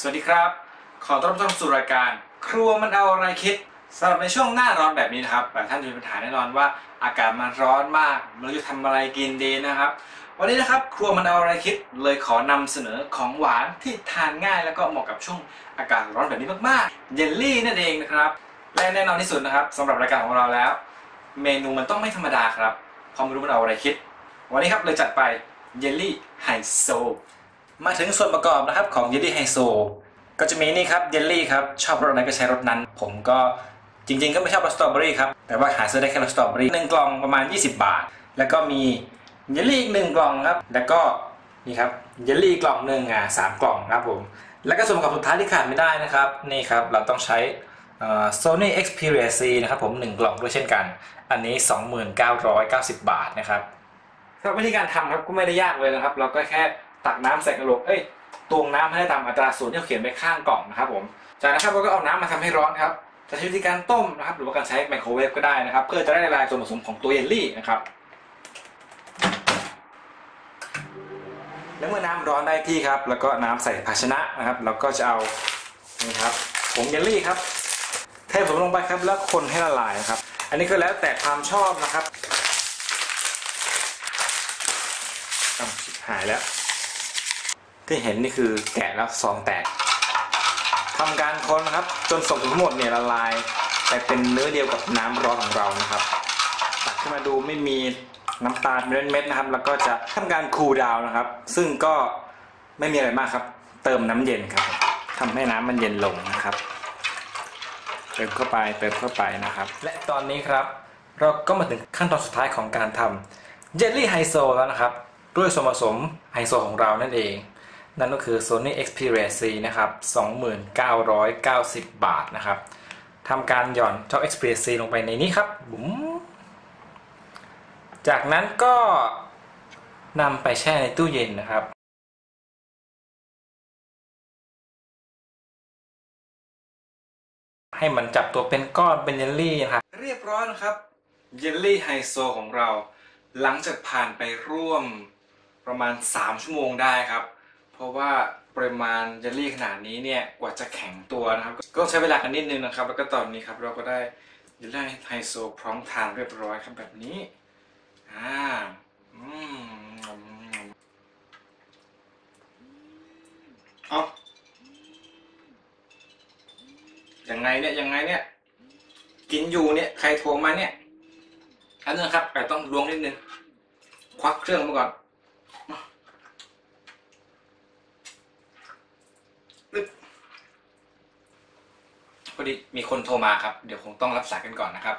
สวัสดีครับ ขอต้อนรับสู่รายการ ครัวมันเอาอะไรคิดสำหรับในช่วงหน้าร้อนแบบนี้นะครับหลายท่านจะมีปัญหาแน่นอนว่าอากาศมันร้อนมากไม่รู้จะทำอะไรกินดีนะครับ วันนี้นะครับครัวมันเอาอะไรคิดเลยขอนำเสนอของหวานที่ทานง่าย แล้วก็เหมาะกับช่วงอากาศร้อนแบบนี้มากๆเยลลี่นั่นเองนะครับและแน่นอนที่สุดนะครับสำหรับรายการของเราแล้ว เมนูมันต้องไม่ธรรมดาครับพอไม่รู้มันเอาอะไรคิด วันนี้ครับเลยจัดไปเยลลี่ไฮโซ มาถึงส่วนประกอบนะครับของเยลลี่ไฮโซก็จะมีนี่ครับเยลลี่ครับชอบรสอะไรก็ใช้รสนั้น ผมก็จริงๆ ก็ไม่ชอบรสสตรอเบอรี่ครับ แต่ว่าหาซื้อได้แค่รสสตรอเบอรี่หนึ่งกล่องประมาณ 20 บาท แล้วก็มีเยลลี่อีกหนึ่งกล่องครับ แล้วก็นี่ครับเยลลี่กล่องหนึ่งอะสามกล่องครับผม แล้วก็ส่วนประกอบสุดท้ายที่ขาดไม่ได้นะครับนี่ครับเราต้องใช้เอ่อ Sony Xperia C นะครับผมหนึ่งกล่องด้วยเช่นกัน อันนี้ 2990 บาทนะครับสำหรับวิธีการทำครับก็ไม่ได้ยากเลยนะครับ เราก็แค่ ตักน้ำใส่กระโหลกเอ้ยตวงน้ำให้ได้ตามอัตราส่วนที่เขาเขียนไว้ข้างกล่องนะครับผมจากนั้นครับเราก็เอาน้ำมาทำให้ร้อนครับจะใช้วิธีการต้มนะครับ หรือว่าการใช้ไมโครเวฟก็ได้นะครับ เพื่อจะได้ละลายส่วนผสมของตัวเยลลี่นะครับแล้วเมื่อน้ำร้อนได้ที่ครับ แล้วก็น้ำใส่ภาชนะนะครับ เราก็จะเอานี่ครับผงเยลลี่ครับเทผสมลงไปครับแล้วคนให้ละลายนะครับ อันนี้ก็แล้วแต่ความชอบนะครับหายแล้ว ที่เห็นนี่คือแกะแล้วซองแตกทำการคนนะครับ จนส่วนทั้งหมดเนี่ยละลาย แต่เป็นเนื้อเดียวกับน้ำร้อนของเรานะครับ ตักขึ้นมาดูไม่มีน้ำตาลเม็ดๆนะครับ แล้วก็จะทำการคูลดาวน์นะครับ ซึ่งก็ไม่มีอะไรมากครับ เติมน้ำเย็นครับทำให้น้ำมันเย็นลงนะครับ เติมเข้าไปเติมเข้าไปนะครับ และตอนนี้ครับ เราก็มาถึงขั้นตอนสุดท้ายของการทำเจลลี่ไฮโซแล้วนะครับ ด้วยส่วนผสมไฮโซของเรานั่นเอง นั่นก็คือ Sony Xperia C นะครับ 2990 บาทนะครับทำการหย่อนเจ้า Xperia C ลงไปในนี้ครับบุ๋มจากนั้นก็นำไปแช่ในตู้เย็นนะครับ ให้มันจับตัวเป็นก้อนเป็นเยลลี่นะครับ เรียบร้อยนะครับเยลลี่ไฮโซของเรา หลังจากผ่านไปร่วมประมาณ 3 ชั่วโมงได้ครับ เพราะว่าปริมาณเยลลี่ขนาดนี้เนี่ยกว่าจะแข็งตัวนะครับ ก็ต้องใช้เวลากันนิดนึงนะครับ แล้วก็ตอนนี้ครับเราก็ได้เยลลี่ไฮโซพร้อมทานเรียบร้อยครับแบบนี้อ่าอืมเอายังไงเนี่ยยังไงเนี่ย กินอยู่เนี่ยใครโทรมาเนี่ยอันนึงครับแต่ต้องล้วงนิดนึงควักเครื่องมาก่อน พอดีมีคนโทรมาครับ เดี๋ยวคงต้องรับสายกันก่อนนะครับ